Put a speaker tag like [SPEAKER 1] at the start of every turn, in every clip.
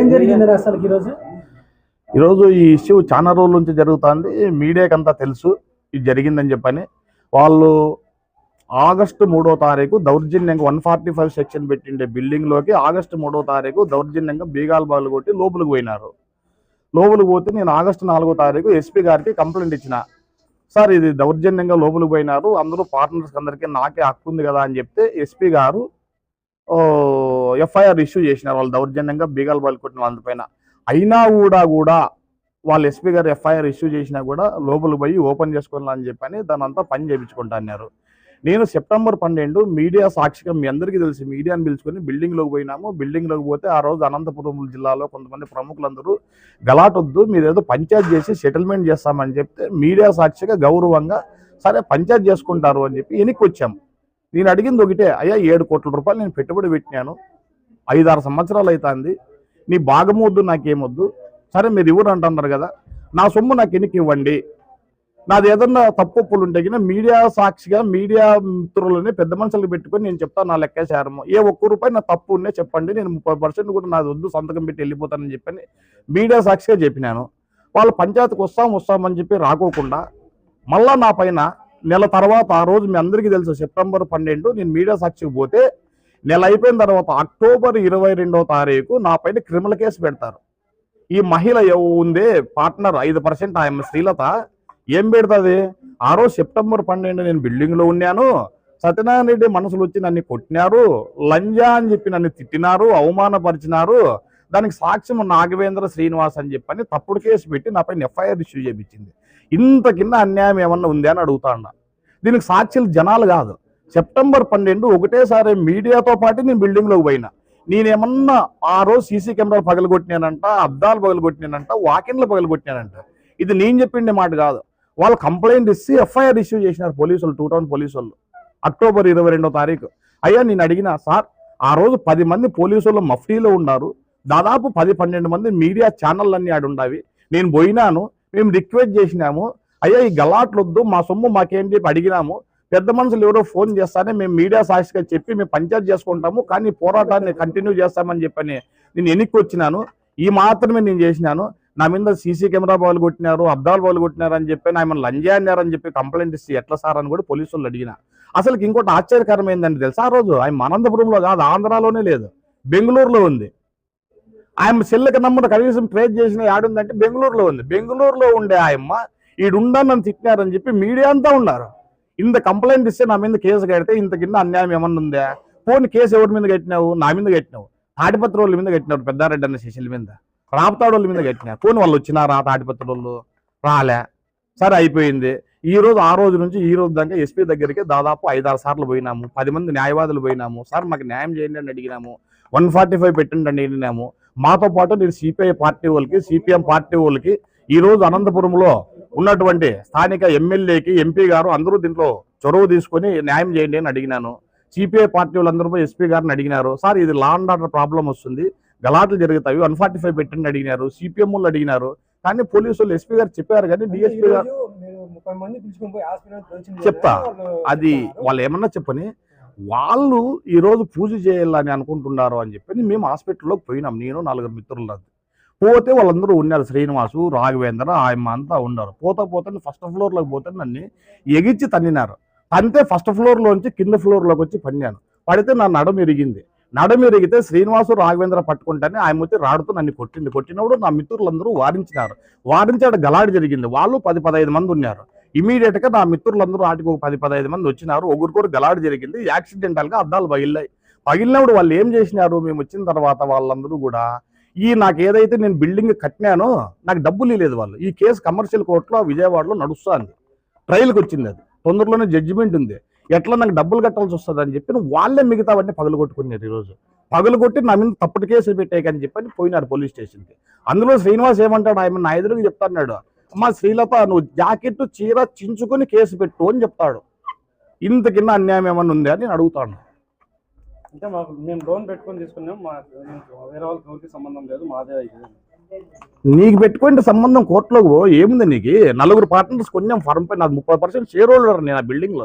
[SPEAKER 1] ఏం జరిగింది అసలు ఈరోజు?
[SPEAKER 2] ఈరోజు ఈ ఇష్యూ చాలా రోజుల నుంచి జరుగుతుంది. మీడియాకంతా తెలుసు ఇది జరిగిందని చెప్పని. వాళ్ళు ఆగస్టు మూడో తారీఖు దౌర్జన్యంగా వన్ ఫార్టీ ఫైవ్ సెక్షన్ పెట్టిండే బిల్డింగ్లోకి ఆగస్టు మూడో తారీఖు దౌర్జన్యంగా బీగాల్ బాగులు కొట్టి లోపలికి పోయినారు. లోపలికి పోతే నేను ఆగస్టు నాలుగో తారీఖు ఎస్పీ గారికి కంప్లైంట్ ఇచ్చిన. సార్ ఇది దౌర్జన్యంగా లోపలికి పోయినారు. అందరూ పార్ట్నర్స్ అందరికీ నాకే హక్కు ఉంది కదా అని చెప్తే ఎస్పీ గారు ఎఫ్ఐఆర్ ఇష్యూ చేసినారు. వాళ్ళు దౌర్జన్యంగా బీగాలు బాలు కొట్టిన వాళ్ళపైన అయినా కూడా కూడా వాళ్ళు ఎస్పీ గారు ఎఫ్ఐఆర్ ఇష్యూ చేసినా కూడా లోపలికి పోయి ఓపెన్ చేసుకోవాలని చెప్పని దాని అంతా పని చేయించుకుంటా అన్నారు. నేను సెప్టెంబర్ పన్నెండు మీడియా సాక్షిగా మీ అందరికీ తెలిసి మీడియాని పిలుచుకొని బిల్డింగ్లోకి పోయినాము. బిల్డింగ్లోకి పోతే ఆ రోజు అనంతపురం జిల్లాలో కొంతమంది ప్రముఖులందరూ గలాటొద్దు మీరు ఏదో పంచాయత్ చేసి సెటిల్మెంట్ చేస్తామని చెప్తే మీడియా సాక్షిగా గౌరవంగా సరే పంచాయత్ చేసుకుంటారు అని చెప్పి వెనక్కి వచ్చాము నేను అడిగింది ఒకటే అయ్యా ఏడు కోట్ల రూపాయలు నేను పెట్టుబడి పెట్టినాను. ఐదారు సంవత్సరాలు అవుతుంది నీ భాగమొద్దు నాకేమొద్దు సరే మీరు ఇవ్వరు అంటున్నారు కదా. నా సొమ్ము నాకు ఎన్నికి ఇవ్వండి? నాది ఏదన్నా తప్పులు ఉంటే గిన మీడియా సాక్షిగా మీడియా మిత్రులని పెద్ద మనుషులు పెట్టుకొని నేను చెప్తాను నా లెక్కాచారము ఏ ఒక్క రూపాయి నా తప్పు ఉన్నే చెప్పండి. నేను ముప్పై పర్సెంట్ కూడా నాది వద్దు సంతకం పెట్టి వెళ్ళిపోతానని చెప్పని మీడియా సాక్షిగా చెప్పినాను. వాళ్ళు పంచాయతీకి వస్తాం వస్తామని చెప్పి రాకోకుండా మళ్ళా నా పైన నెల తర్వాత ఆ రోజు మీ అందరికీ తెలుసు సెప్టెంబర్ పన్నెండు నేను మీడియా సాక్షికి పోతే నెల అయిపోయిన తర్వాత అక్టోబర్ ఇరవై రెండవ తారీఖు నా పైన క్రిమినల్ కేసు పెడతారు. ఈ మహిళ ఉందే పార్ట్నర్ ఐదు పర్సెంట్ ఆమె శ్రీలత ఏం పెడుతుంది? ఆ రోజు సెప్టెంబర్ పన్నెండు నేను బిల్డింగ్లో ఉన్నాను. సత్యనారాయణ రెడ్డి మనసులు వచ్చి నన్ను కొట్టినారు. లంజా అని చెప్పి నన్ను తిట్టినారు అవమానపరిచినారు. దానికి సాక్ష్యం నాగవేంద్ర శ్రీనివాస్ అని చెప్పని తప్పుడు కేసు పెట్టి నాపై ఎఫ్ఐఆర్ ఇష్యూ చేయించింది ఇంత కింద అన్యాయం ఏమన్నా ఉంది అని అడుగుతాండ దీనికి సాక్షులు జనాలు కాదు. సెప్టెంబర్ పన్నెండు ఒకటేసారి మీడియాతో పాటు నేను బిల్డింగ్లోకి పోయినా. నేనేమన్నా ఆ రోజు సీసీ కెమెరాలు పగలగొట్టినానంట అద్దాలు పగలగొట్టినానంట వాకిన్లు పగలగొట్టినానంట. ఇది నేను చెప్పిండే మాట కాదు. వాళ్ళు కంప్లైంట్ ఇచ్చి ఎఫ్ఐఆర్ ఇష్యూ చేసినారు పోలీసులు టూ టౌన్ పోలీసు వాళ్ళు అక్టోబర్ ఇరవై రెండో తారీఖు. అయ్యా నేను అడిగిన సార్ ఆ రోజు పది మంది పోలీసులు మఫ్టీలో ఉన్నారు. దాదాపు పది పన్నెండు మంది మీడియా ఛానళ్ళన్నీ ఆడు ఉండవి నేను పోయినాను మేము రిక్వెస్ట్ చేసినాము. అయ్యా ఈ గలాట్లు వద్దు మా సొమ్ము మాకేంటి చెప్పి అడిగినాము. పెద్ద మనుషులు ఎవరో ఫోన్ చేస్తానే మేము మీడియా సాక్షిగా చెప్పి మేము పంచాయత్ చేసుకుంటాము. కానీ పోరాటాన్ని కంటిన్యూ చేస్తామని చెప్పని నేను ఎన్నికొచ్చినాను ఈ మాత్రమే నేను చేసినాను. నా మీద సీసీ కెమెరా బాల్ కొట్టినారు అబ్దాలు బాల్ కొట్టినారు అని చెప్పి ఆయన లంజా అన్నారని చెప్పి కంప్లైంట్ ఇస్తే ఎట్లా సార్ అని కూడా పోలీసులు అడిగిన. అసలు ఇంకోటి ఆశ్చర్యకరం ఏంటంటే తెలుసా? ఆ రోజు ఆయన అనంతపురంలో కాదు ఆంధ్రాలోనే లేదు బెంగళూరులో ఉంది. ఆయన సెల్లుకి నంబర్ కనీసం ట్రేస్ చేసిన యాడుందంటే బెంగళూరులో ఉంది. బెంగళూరులో ఉండే ఆయమ్మ ఈడుండా నన్ను తిట్టినారని చెప్పి మీడియా అంతా ఉన్నారు. ఇంత కంప్లైంట్ ఇస్తే నా మీద కేసు కడితే ఇంత కింద అన్యాయం ఏమన్నా ఉందా? పోనీ కేసు ఎవరి మీద కట్టినావు? నా మీద కట్టినావు. తాడిపత్రి వాళ్ళ మీద కట్టినారు పెద్దారెడ్డి అన్న శిష్యుల మీద. రాపతాడు మీద కట్టినారు పోనీ వాళ్ళు వచ్చినారా తాడిపత్రి రాలే. సరే అయిపోయింది. ఈ రోజు ఆ రోజు నుంచి ఈ రోజు దాకా ఎస్పీ దగ్గరికి దాదాపు ఐదారు సార్లు పోయినాము. పది మంది న్యాయవాదులు పోయినాము. సార్ మాకు న్యాయం చేయండి అని అడిగినాము. వన్ ఫార్టీ ఫైవ్ పెట్టండి అని అడిగినాము. మాతో పాటు నేను సిపిఐ పార్టీ వాళ్ళకి సిపిఎం పార్టీ వాళ్ళకి ఈ రోజు అనంతపురంలో ఉన్నటువంటి స్థానిక ఎమ్మెల్యేకి ఎంపీ గారు అందరూ దీంట్లో చొరవ తీసుకొని న్యాయం చేయండి అని అడిగినాను. సిపిఐ పార్టీ వాళ్ళందరూ ఎస్పీ గారిని అడిగినారు. సార్ ఇది లా అండ్ ఆర్డర్ ప్రాబ్లం వస్తుంది. గలాట్లు జరుగుతాయి. వన్ ఫార్టీ ఫైవ్ పెట్టండి అడిగినారు. సిపిఎం వాళ్ళు అడిగినారు. కానీ పోలీసులు ఎస్పీ గారు చెప్పారు కానీ డిఎస్పీ గారు చెప్తా. అది వాళ్ళు ఏమన్నా చెప్పని వాళ్ళు ఈ రోజు పూజ చేయాలని అనుకుంటున్నారు అని చెప్పి మేము హాస్పిటల్లోకి పోయినాం. నేను నలుగురు మిత్రులు పోతే వాళ్ళందరూ ఉన్నారు. శ్రీనివాసు రాఘవేంద్ర ఆయమ్మ అంతా ఉన్నారు. పోతా పోతే ఫస్ట్ ఫ్లోర్లోకి పోతే నన్ను ఎగిచ్చి తన్నినారు. తంతే ఫస్ట్ ఫ్లోర్లోంచి కింద ఫ్లోర్లోకి వచ్చి పన్నాను పడితే నా నడుము ఇరిగింది నడమిరిగితే శ్రీనివాసు రాఘవేంద్ర పట్టుకుంటేనే ఆయన వచ్చి రాడుతూ నన్ను కొట్టింది. కొట్టినప్పుడు నా మిత్రులందరూ వారించినారు వారించి అక్కడ గలాడి జరిగింది. వాళ్ళు పది పదహైదు మంది ఉన్నారు. ఇమీడియట్గా నా మిత్రులందరూ ఆటికి ఒక పది పదహైదు మంది వచ్చినారు. ఒకరికొరు గలాడి జరిగింది. యాక్సిడెంటల్గా అద్దాలు పగిలినాయి. పగిలినప్పుడు వాళ్ళు ఏం చేసినారు? మేము వచ్చిన తర్వాత వాళ్ళందరూ కూడా ఈ నాకు ఏదైతే నేను బిల్డింగ్ కట్టినానో నాకు డబ్బులు లేదు వాళ్ళు. ఈ కేసు కమర్షియల్ కోర్టులో విజయవాడలో నడుస్తుంది. ట్రయల్కి వచ్చింది అది. తొందరలోనే జడ్జిమెంట్ ఉంది. ఎట్లా నాకు డబ్బులు కట్టాల్సి వస్తుంది అని చెప్పి వాళ్ళే మిగతావన్నీ పగలు కొట్టుకున్నారు ఈరోజు. పగలు కొట్టి నా మీద తప్పుడు కేసులు పెట్టేయకని చెప్పని పోయినారు పోలీస్ స్టేషన్కి. అందులో శ్రీనివాస్ ఏమంటాడు? ఆయన నా ఎదురుగా చెప్తాడు అమ్మా శ్రీలత నువ్వు జాకెట్ చీర చించుకొని కేసు పెట్టు అని చెప్తాడు. ఇంత కింద అన్యాయం ఏమన్నా ఉందా అని నేను అడుగుతాను.
[SPEAKER 3] అంటే మాకు మేము లోన్ పెట్టుకొని తీసుకున్నాం. మా వేరే వాళ్ళకి ఎవరికి సంబంధం లేదు. మాదే
[SPEAKER 2] నీకు పెట్టుకుంటే సంబంధం కోర్టులోకి పో. ఏముంది నీకు? నలుగురు పార్ట్నర్స్ కొన్నాం ఫర్మ్ పై. నాకు ముప్పై పర్సెంట్ షేర్ హోల్డర్ నేను ఆ బిల్డింగ్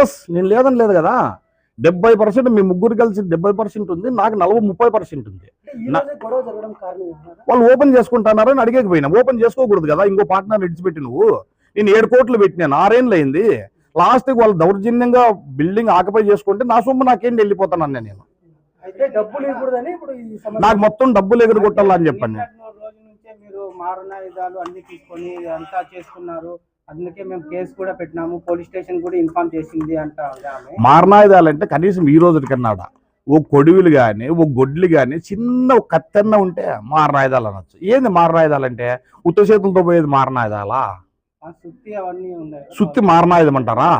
[SPEAKER 2] ఎస్ నేను లేదని లేదు కదా. డెబ్బై పర్సెంట్ మీ ముగ్గురు కలిసి డెబ్బై పర్సెంట్ ఉంది నాకు నలభై ముప్పై పర్సెంట్ ఉంది? వాళ్ళు ఓపెన్ చేసుకుంటున్నారని అడిగకపోయినా. ఓపెన్ చేసుకోకూడదు కదా ఇంకో పార్ట్నర్ విడిచిపెట్టి నువ్వు. నేను ఏడు కోట్లు పెట్టినాను ఆరేళ్ళు అయింది. లాస్ట్కి వాళ్ళు దౌర్జన్యంగా బిల్డింగ్ ఆక్యుపై చేసుకుంటే నా సొమ్ము నాకేంటి వెళ్ళిపోతాను నేను. నాకు మొత్తం డబ్బులు ఎగరగొట్టాలని చెప్పండి.
[SPEAKER 4] మీరు అన్ని తీసుకొని అంతా చేస్తున్నారు అందుకే మేము కేసు కూడా పెట్టినాము పోలీస్ స్టేషన్ కూడా ఇన్ఫార్మ్ చేసింది అంట
[SPEAKER 2] మారణాయుధాలంటే కనీసం ఈ రోజు కన్నాడా? ఓ కొడువులు కానీ ఓ గొడ్లు కానీ చిన్న ఒక కత్తెన్న ఉంటే మారణాయుధాలు అనొచ్చు. ఏంది మారణాయుధాలు అంటే ఉత్త చేతులతో పోయేది మారణాయుధాలా?
[SPEAKER 4] సుత్తి అవన్నీ ఉన్నాయి.
[SPEAKER 2] సుత్తి మారణాయుధం అంటారా?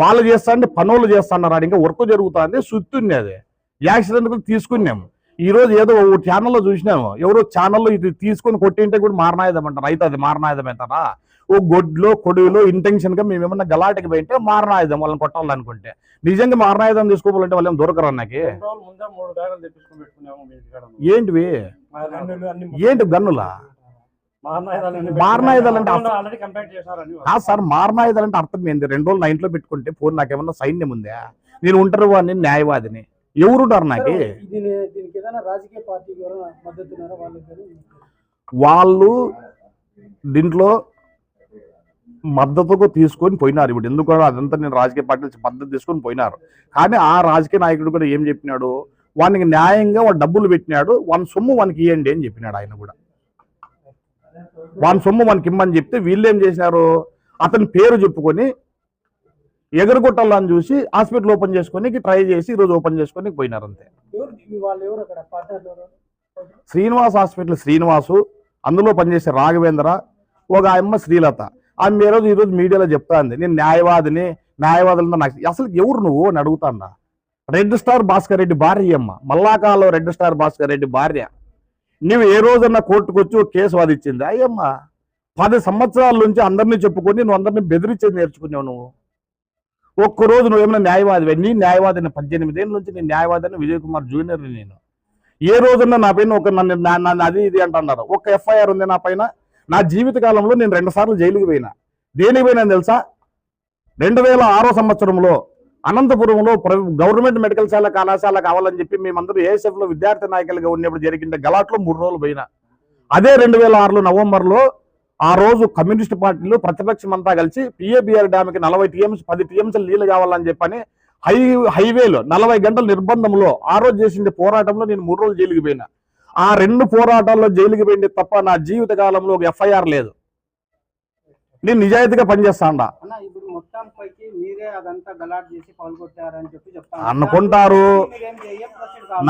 [SPEAKER 2] వాళ్ళు చేస్తా అంటే పనులు చేస్తున్నారు? ఇంకా వర్క్ జరుగుతుంది సుత్తి ఉంది అది. యాక్సిడెంట్ తీసుకున్నాం ఈ రోజు ఏదో ఓ ఛానల్లో చూసినాము. ఎవరో ఛానల్లో ఇది తీసుకొని కొట్టింటే కూడా మారణాయుధం అంటారు. అయితే అది మారణాయుధం అంటారా? ఓ గొడ్లో కొడువులో ఇంటెన్షన్గా మేము ఏమన్నా గలాటకి పోయింటే మారణాయుధం వాళ్ళని కొట్టాలనుకుంటే. నిజంగా మారణాయుధం తీసుకోవాలంటే వాళ్ళు ఏం దొరకరు నాకు?
[SPEAKER 3] రెండు రోజుల ముందే మూడు బ్యాగులు తెప్పించుకొని పెట్టుకున్నాము మీ ఇంటికాడ
[SPEAKER 2] ఏంటివి? ఏంటి గన్నులా? మారణాయుధాలు అంటే అర్థం-
[SPEAKER 3] ఆల్రెడీ కంప్లైంట్ చేశారని
[SPEAKER 2] కాదు సార్ మారణాయుధాలు అంటే అర్థం ఏంది? రెండు రోజులు నా ఇంట్లో పెట్టుకుంటే ఫోన్ నాకేమన్నా సైన్యం ఉందా? నేను ఉంటారు వాడిని న్యాయవాదిని. ఎవరున్నారు నాకు?
[SPEAKER 1] రాజకీయ పార్టీకి ఎవరైనా వాళ్ళకి
[SPEAKER 2] వాళ్ళు దీంట్లో మద్దతుకు తీసుకొని పోయినారు ఇప్పుడు. ఎందుకు అదంతా నేను రాజకీయ పార్టీ నుంచి మద్దతు తీసుకొని పోయినారు. కానీ ఆ రాజకీయ నాయకుడు కూడా ఏం చెప్పినాడు? వానికి న్యాయంగా వాడు డబ్బులు పెట్టినాడు. వాని సొమ్ము వానికి ఇవ్వండి అని చెప్పినాడు ఆయన కూడా. వాని సొమ్ము మనకి ఇమ్మని చెప్తే వీళ్ళు ఏం చేసినారు? అతని పేరు చెప్పుకొని ఎగరగొట్టాలని చూసి హాస్పిటల్ ఓపెన్ చేసుకొని ట్రై చేసి ఈరోజు ఓపెన్ చేసుకొని పోయినారు అంతే. శ్రీనివాస్ హాస్పిటల్ శ్రీనివాసు అందులో పనిచేసే రాఘవేంద్ర ఒక అమ్మ శ్రీలత. ఆమె ఈ రోజు ఈరోజు మీడియాలో చెప్తా ఉంది. నేను న్యాయవాదిని న్యాయవాదులతో నాకు అసలు ఎవరు నువ్వు అని అడుగుతాన్నా రెడ్ స్టార్ భాస్కర్ రెడ్డి భార్య అమ్మ. మల్లాకాలో రెడ్ స్టార్ భాస్కర్ రెడ్డి భార్య. నువ్వు ఏ రోజన్నా కోర్టుకు వచ్చి ఒక కేసు వాదిచ్చింది? అయ్యమ్మ పది సంవత్సరాల నుంచి అందరినీ చెప్పుకొని నువ్వు అందరినీ బెదిరించేది నేర్చుకున్నావు నువ్వు. ఒక్కరోజు నువ్వేమైనా న్యాయవాది న్యాయవాదివే నీ న్యాయవాదిని పద్దెనిమిది ఏళ్ళ నుంచి నేను న్యాయవాదిని విజయ్ కుమార్ జూనియర్ నేను. ఏ రోజున నా పైన ఒక నన్ను నా- నన్ను అది ఇది అంటున్నారు. ఒక ఎఫ్ఐఆర్ ఉంది నా పైన. నా జీవిత కాలంలో నేను రెండు సార్లు జైలుకి పోయినా. దేనికి పోయినా తెలుసా? రెండు వేల ఆరో సంవత్సరంలో అనంతపురంలో ప్ర- గవర్నమెంట్ మెడికల్ శాల కళాశాల కావాలని చెప్పి మేమందరూ ఏఎస్ఎఫ్లో విద్యార్థి నాయకులుగా ఉన్నప్పుడు జరిగిన గలాట్లో మూడు రోజులు పోయినా. అదే రెండు వేల ఆరులో నవంబర్లో ఆ రోజు కమ్యూనిస్ట్ పార్టీలు ప్రతిపక్షం అంతా కలిసి పిఏబిఆర్ డ్యామ్కి నలభై టీఎంసీ పది టీఎంసీ నీళ్ళు కావాలని చెప్పని హై హైవేలో నలభై గంటల నిర్బంధంలో ఆ రోజు చేసిండే పోరాటంలో నేను మూడు రోజులు జైలుకి పోయినా. ఆ రెండు పోరాటాల్లో జైలుకి పోయింది తప్ప నా జీవిత కాలంలో ఒక ఎఫ్ఐఆర్ లేదు. నేను నిజాయితీగా పనిచేస్తాండా. అనుకుంటారు.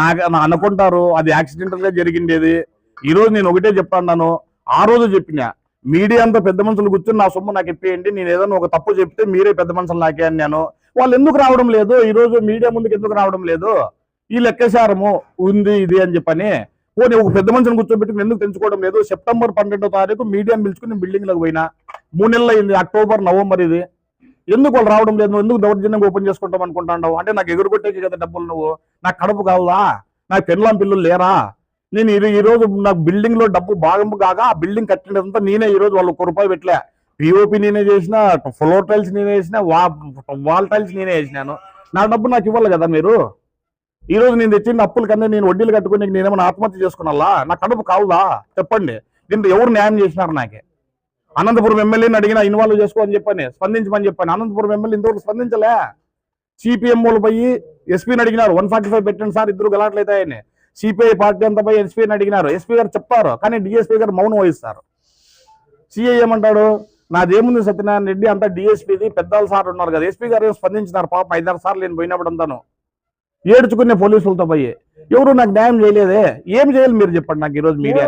[SPEAKER 2] నాకు అనుకుంటారు. అది యాక్సిడెంటల్గా జరిగిండేది. ఈ రోజు నేను ఒకటే చెప్తాను ఆ రోజు చెప్పిన మీడియా అంతా పెద్ద మనుషులు కూర్చొని నా సొమ్ము నాకు ఇప్పేయండి నేను ఏదైనా ఒక తప్పు చెప్తే మీరే పెద్ద మనుషులు నాకే అన్నాను. వాళ్ళు ఎందుకు రావడం లేదు? ఈ రోజు మీడియా ముందుకు ఎందుకు రావడం లేదు? ఈ లెక్కసారము ఉంది ఇది అని చెప్పని. పోనీ ఒక పెద్ద మనుషులు కూర్చోబెట్టి నేను ఎందుకు తెంచుకోవడం లేదు? సెప్టెంబర్ పన్నెండో తారీఖు మీడియాని పిలుచుకుని బిల్డింగ్లో పోయినా. మూడు నెలలు అయింది అక్టోబర్ నవంబర్ ఇది. ఎందుకు వాళ్ళు రావడం లేదు? ఎందుకు దౌర్జన్యంగా ఓపెన్ చేసుకుంటాం అనుకుంటావు అంటే నాకు ఎగురుకొట్టేకి కదా డబ్బులు నువ్వు. నాకు కడుపు కావాలా? నాకు పెళ్ళం పిల్లలు లేరా? నేను ఈ రోజు నాకు బిల్డింగ్లో డబ్బు భాగం కాగా ఆ బిల్డింగ్ కట్టినదంతా నేనే ఈ రోజు వాళ్ళు ఒక్క రూపాయి పెట్టలే. పిఓపి నేనే చేసిన ఫ్లోర్ టైల్స్ నేనే వేసిన వా వాల్ టైల్స్ నేనే వేసినాను నా డబ్బు నాకు ఇవ్వాలి కదా మీరు? ఈ రోజు నేను తెచ్చిన అప్పుల కన్నా నేను వడ్డీలు కట్టుకుని నేనేమైనా ఆత్మహత్య చేసుకున్నా నా కడుపు కావుదా? చెప్పండి. దీంట్లో ఎవరు న్యాయం చేసినారు నాకే? అనంతపురం ఎమ్మెల్యేని అడిగినా ఇన్వాల్వ్ చేసుకో అని చెప్పని స్పందించమని చెప్పాను అనంతపురం ఎమ్మెల్యే ఇంతవరకు స్పందించలే. సిపిఎం వాళ్ళు పోయి ఎస్పీని అడిగినారు వన్ ఫార్టీ ఫైవ్ పెట్టండి సార్ ఇద్దరు గలాట్లయితాయని సిపిఐ పార్టీ అంతా పోయి ఎస్పీని అడిగినారు. ఎస్పీ గారు చెప్తారు కానీ డిఎస్పీ గారు మౌనం వహిస్తారు. సిఐ ఏమంటాడు? నాదేముంది సత్యనారాయణ రెడ్డి? అంతా డిఎస్పీది పెద్దల సార్ ఉన్నారు కదా. ఎస్పీ గారు స్పందించినారు పాప ఐదారు సార్లు నేను పోయినప్పుడు అంతాను. ఏడ్చుకునే పోలీసులతో పోయి. ఎవరు నాకు న్యాయం చేయలేదే? ఏం చేయాలి మీరు చెప్పండి నాకు ఈరోజు మీడియా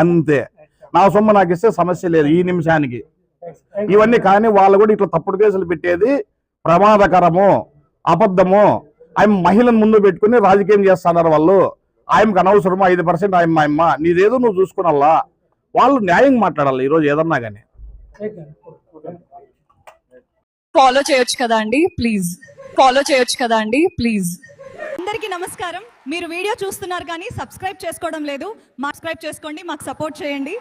[SPEAKER 2] అంతే. నా సొమ్ము నాకు ఇస్తే సమస్య లేదు ఈ నిమిషానికి. ఇవన్నీ కానీ వాళ్ళు కూడా ఇట్లా తప్పుడు కేసులు పెట్టేది ప్రమాదకరము అబద్ధము. ఆయన మహిళను ముందు పెట్టుకుని రాజకీయం చేస్తున్నారు వాళ్ళు. ఆయనకు అనవసరము? ఐదు పర్సెంట్ ఆయన ఆయమ్మ. నీదేదో నువ్వు చూసుకునల్లా. వాళ్ళు న్యాయం మాట్లాడాలి ఈరోజు ఏదన్నా కానీ
[SPEAKER 5] ఫాలో చేయొచ్చు కదా అండి? ప్లీజ్ ఫాలో చేయొచ్చు కదా అండి? ప్లీజ్
[SPEAKER 6] అందరికీ నమస్కారం. మీరు వీడియో చూస్తున్నారు కానీ సబ్స్క్రైబ్ చేసుకోవడం లేదు. మా సబ్స్క్రైబ్ చేసుకోండి. మాకు సపోర్ట్ చేయండి.